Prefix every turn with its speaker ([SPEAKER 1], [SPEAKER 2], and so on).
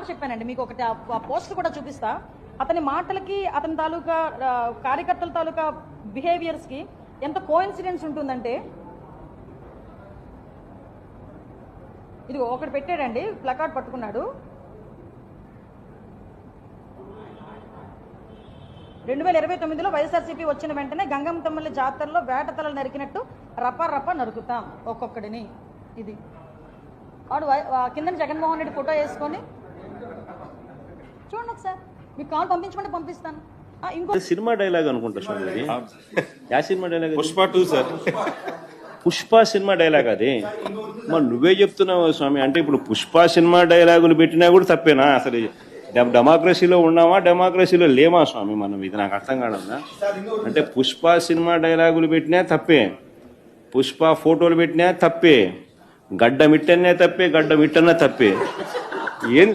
[SPEAKER 1] మాట చెప్పానండి. మీకు ఒకటి ఆ- పోస్ట్ కూడా చూపిస్తా. అతని మాటలకి అతని తాలూకా కార్యకర్తల తాలూకా బిహేవియర్స్కి ఎంత కోఇన్సిడెన్స్ ఉంటుందంటే ఇది ఒకటి పెట్టాడండి ప్లకార్డ్ పట్టుకున్నాడు. రెండు వేల ఇరవై తొమ్మిదిలో వైఎస్ఆర్సీపీ వచ్చిన వెంటనే గంగమ్మ తమ్ముళ్ళ జాతరలో వేట తలలు నరికినట్టు రప్ప రప్ప నరుకుతాం ఒక్కొక్కడిని. ఇది. వాడు కిందని ఆ జగన్మోహన్ రెడ్డి ఫోటో వేసుకొని చూడండి ఒకసారి మీకు కాల్ పంపించమంటే పంపిస్తాను. ఇంకో
[SPEAKER 2] సినిమా డైలాగ్ అనుకుంటా స్వామి అది yeah cinema dialogue?
[SPEAKER 3] Pushpa two sir.
[SPEAKER 2] Pushpa cinema dialogue అది? మరి నువ్వే చెప్తున్నావు స్వామి. అంటే ఇప్పుడు పుష్ప సినిమా డైలాగులు పెట్టినా కూడా తప్పేనా? అసలు డెమ- డెమోక్రసీలో ఉన్నామా డెమోక్రసీలో లేమా స్వామి మనం? ఇది నాకు అర్థం కాదన్నా అంటే పుష్ప సినిమా డైలాగులు పెట్టినా తప్పే. పుష్ప ఫోటోలు పెట్టినా తప్పే. గడ్డ మిట్టనే తప్పే గడ్డ మిట్టనే తప్పే. ఏం